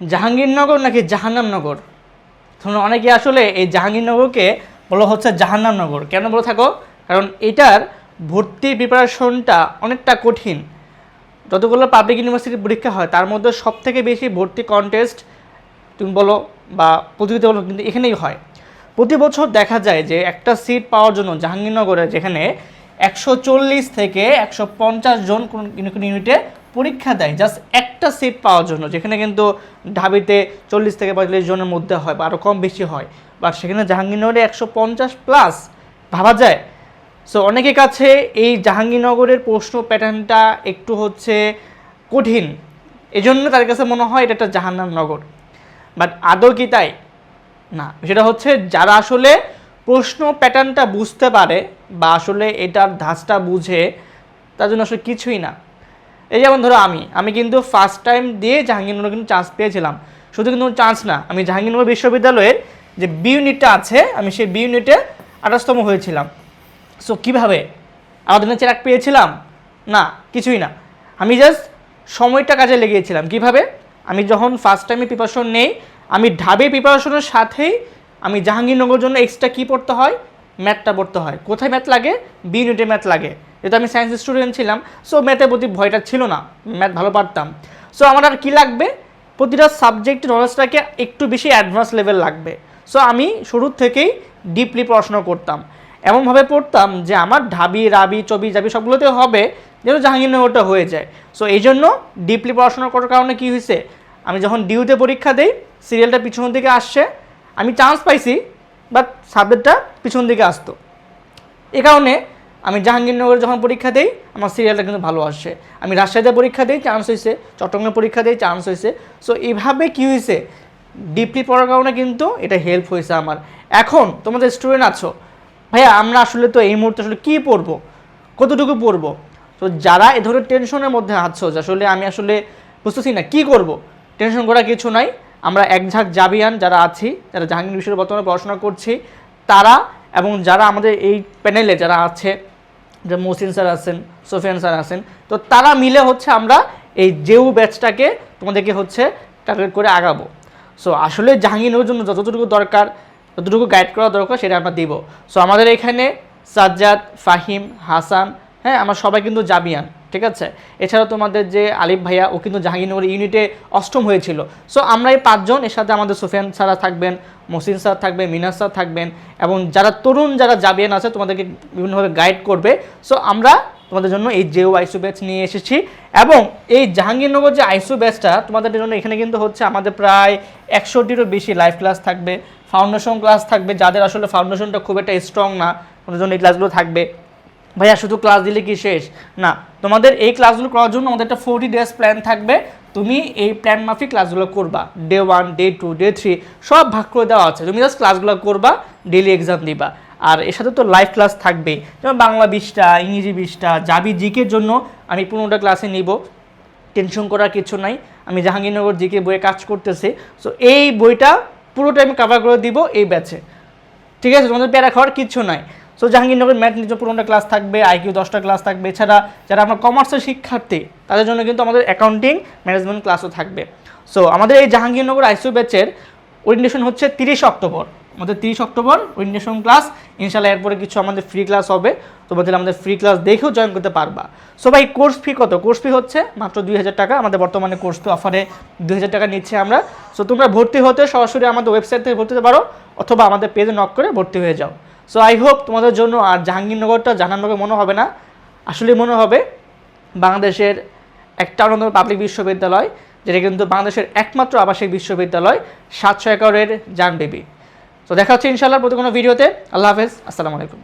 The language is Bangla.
জাহাঙ্গীরনগর নাকি জাহান্নামনগর? ধরুন অনেকে আসলে এই জাহাঙ্গীরনগরকে বলা হচ্ছে জাহান্নামনগর। কেন বলে থাকো? কারণ এটার ভর্তি প্রিপারেশনটা অনেকটা কঠিন। যতগুলো পাবলিক ইউনিভার্সিটির পরীক্ষা হয়, তার মধ্যে সব থেকে বেশি ভর্তি কন্টেস্ট তুমি বলো বা প্রতিযোগিতা বলো কিন্তু এখানেই হয়। প্রতি বছর দেখা যায় যে একটা সিট পাওয়ার জন্য জাহাঙ্গীরনগরে যেখানে একশো চল্লিশ থেকে একশো পঞ্চাশ জন কোন কোন ইউনিটে পরীক্ষা দেয়। জাস্ট একটা সিট পাওয়ার জন্য, যেখানে কিন্তু ঢাবিতে চল্লিশ থেকে পঁয়তাল্লিশ জনের মধ্যে হয় বা আরও কম বেশি হয়। বা সেখানে জাহাঙ্গীরনগরে একশো পঞ্চাশ প্লাস ভাবা যায়। সো অনেকের কাছে এই জাহাঙ্গীরনগরের প্রশ্ন প্যাটার্নটা একটু হচ্ছে কঠিন। এজন্য তাদের কাছে মনে হয় এটা একটা জাহান্নাম নগর। বাট আদৌ কি তাই? না সেটা হচ্ছে যারা আসলে প্রশ্ন প্যাটার্নটা বুঝতে পারে বা আসলে এটার ধাঁচটা বুঝে, তার জন্য আসলে কিছুই না। এই যেমন ধরো আমি আমি কিন্তু ফার্স্ট টাইম দিয়ে জাহাঙ্গীরনগর কিন্তু চান্স পেয়েছিলাম। শুধু কিন্তু চান্স না, আমি জাহাঙ্গীরনগর বিশ্ববিদ্যালয়ের যে বি ইউনিটটা আছে, আমি সেই বি ইউনিটে আঠাশতম হয়েছিলাম। সো কীভাবে? আমাদের না চেরাক পেয়েছিলাম? না, কিছুই না। আমি জাস্ট সময়টা কাজে লেগিয়েছিলাম কীভাবে? আমি যখন ফার্স্ট টাইমে প্রিপারেশন নেই, আমি ঢাবে প্রিপারেশনের সাথেই আমি জাহাঙ্গীরনগর জন্য এক্সট্রা কী পড়তে হয়? ম্যাথটা পড়তে হয়। কোথায় ম্যাথ লাগে? বি ইউনিটে ম্যাথ লাগে। যেহেতু আমি সায়েন্স স্টুডেন্ট ছিলাম সো ম্যাথের প্রতি ভয়টা ছিল না। ম্যাথ ভালো পারতাম। সো আমার আর কী লাগবে? প্রতিটা সাবজেক্ট নলেজটাকে একটু বেশি অ্যাডভান্স লেভেল লাগবে। সো আমি শুরুর থেকেই ডিপলি পড়াশোনা করতাম। এমনভাবে পড়তাম যে আমার ঢাবি, রাবি, চবি, জাবি সবগুলোতে হবে যেন জাহাঙ্গীরনগরটা হয়ে যায়। সো এই জন্য ডিপলি পড়াশোনা করার কারণে কী হয়েছে? আমি যখন ডিউতে পরীক্ষা দিই সিরিয়ালটা পিছন দিকে আসছে। আমি চান্স পাইছি বাট সাবজেক্টটা পিছন দিকে আসতো। এ কারণে আমি জাহাঙ্গীরনগরে যখন পরীক্ষা দিই, আমার সিরিয়ালটা কিন্তু ভালো আসছে আমি রাজশাহীতে পরীক্ষা দিই চান্স হয়েছে চট্টগ্রামে পরীক্ষা দিই চান্স হয়েছে সো এইভাবে কী হয়েছে ডিপলি পড়ার কারণে কিন্তু এটা হেল্প হয়েছে আমার। এখন, তোমাদের স্টুডেন্ট আছো। ভাইয়া, আমরা আসলে তো এই মুহূর্তে আসলে কী পড়ব? কতটুকু পড়ব? তো যারা এ ধরনের টেনশনের মধ্যে আছো, যে আসলে আমি আসলে বুঝতেছি না, কী করব? টেনশন করা কিছু নাই। আমরা এক ঝাঁক জাবিয়ান যারা আছি, যারা জাহাঙ্গীর বিষয়ে বর্তমানে পড়াশোনা করছি, তারা এবং যারা আমাদের এই প্যানেলে যারা আছে যে মহসিন স্যার আছেন, সোফিয়ান স্যার আছেন, তো তারা মিলে হচ্ছে আমরা এই জেউ ব্যাচটাকে তোমাদেরকে হচ্ছে টার্গেট করে আগাবো। সো আসলে জাহাঙ্গীর জন্য যতটুকু দরকার, যতটুকু গাইড করা দরকার, সেটা আমরা দিব। সো আমাদের এখানে সাজ্জাদ, ফাহিম, হাসান হ্যাঁ আমার সবাই কিন্তু জাবিয়ান ঠিক আছে? এছাড়া তোমাদের যে আলিফ ভাইয়া, ও কিন্তু জাহাঙ্গীরনগর ইউনিটে অষ্টম হয়েছিল। সো আমরা এই পাঁচজন এর সাথে আমাদের সুফিয়ান সারা থাকবেন মসিন স্যার থাকবেন মিনাস স্যার থাকবেন এবং যারা তরুণ, যারা জাবিয়ান আছে, তোমাদেরকে বিভিন্নভাবে গাইড করবে। সো আমরা তোমাদের জন্য এই জেও আইসু ব্যাচ নিয়ে এসেছি এবং এই জাহাঙ্গীরনগর যে আইসু ব্যাচটা তোমাদের জন্য এখানে কিন্তু হচ্ছে আমাদের প্রায় একশোটিরও বেশি লাইভ ক্লাস থাকবে ফাউন্ডেশন ক্লাস থাকবে। যাদের আসলে ফাউন্ডেশনটা খুব একটা স্ট্রং না, তোমাদের জন্য এই ক্লাসগুলো থাকবে। ভাইয়া, শুধু ক্লাস দিলে কি শেষ? না, তোমাদের এই ক্লাসগুলো করার জন্য আমাদের একটা ফোরটি ডেজ প্ল্যান থাকবে। তুমি এই প্ল্যান মাফিক ক্লাসগুলো করবা। Day one day two day three সব ভাগ করে দেওয়া আছে। তুমি জাস্ট ক্লাসগুলো করবা ডেলি এক্সাম দিবা। আর এর সাথে তো লাইভ ক্লাস থাকবেই। যেমন বাংলা বিশটা, ইংরেজি বিশটা জাবি জিকের জন্য আমি পনেরোটা ক্লাসে নিব। টেনশন করার কিছু নাই। আমি জাহাঙ্গীরনগর জিকে বইয়ে কাজ করতেছি। সো এই বইটা পুরোটা আমি কাভার করে দিব এই ব্যাচে ঠিক আছে? তোমাদের প্যারা খাওয়ার কিচ্ছু নাই। সো জাহাঙ্গীরনগর ম্যাথ নিজ পনেরোটা ক্লাস থাকবে আইকিউ দশটা ক্লাস থাকবে। এছাড়া যারা আমরা কমার্সের শিক্ষার্থী, তাদের জন্য কিন্তু আমাদের অ্যাকাউন্টিং ম্যানেজমেন্ট ক্লাসও থাকবে। সো আমাদের এই জাহাঙ্গীরনগর আইসিউ ব্যাচের ওরিয়েন্টেশন হচ্ছে তিরিশ অক্টোবর। আমাদের তিরিশ অক্টোবর ওরিয়েন্টেশন ক্লাস ইনশাল্লাহ এরপরে কিছু আমাদের ফ্রি ক্লাস হবে। তোমাদের আমাদের ফ্রি ক্লাস দেখেও জয়েন করতে পারবা। সো ভাই কোর্স ফি কত? কোর্স ফি হচ্ছে মাত্র দুই হাজার টাকা। আমাদের বর্তমানে কোর্স তো অফারে দুই হাজার টাকা নিচ্ছে আমরা। সো তোমরা ভর্তি হতে সরাসরি আমাদের ওয়েবসাইট থেকে ভর্তি হতে পারো, অথবা আমাদের পেজে নক করে ভর্তি হয়ে যাও। সো আই হোপ তোমাদের জন্য আর জাহাঙ্গীরনগরটা জাহাঙ্গীরনগর মনে হবে না। আসলে মনে হবে বাংলাদেশের একটা অন্যতম পাবলিক বিশ্ববিদ্যালয়, যেটা কিন্তু বাংলাদেশের একমাত্র আবাসিক বিশ্ববিদ্যালয়, সাতশো একরের জানবেবি তো দেখা হচ্ছে ইনশাল্লাহ প্রতি কোনো ভিডিওতে। আল্লাহ হাফেজ। আসসালামু আলাইকুম।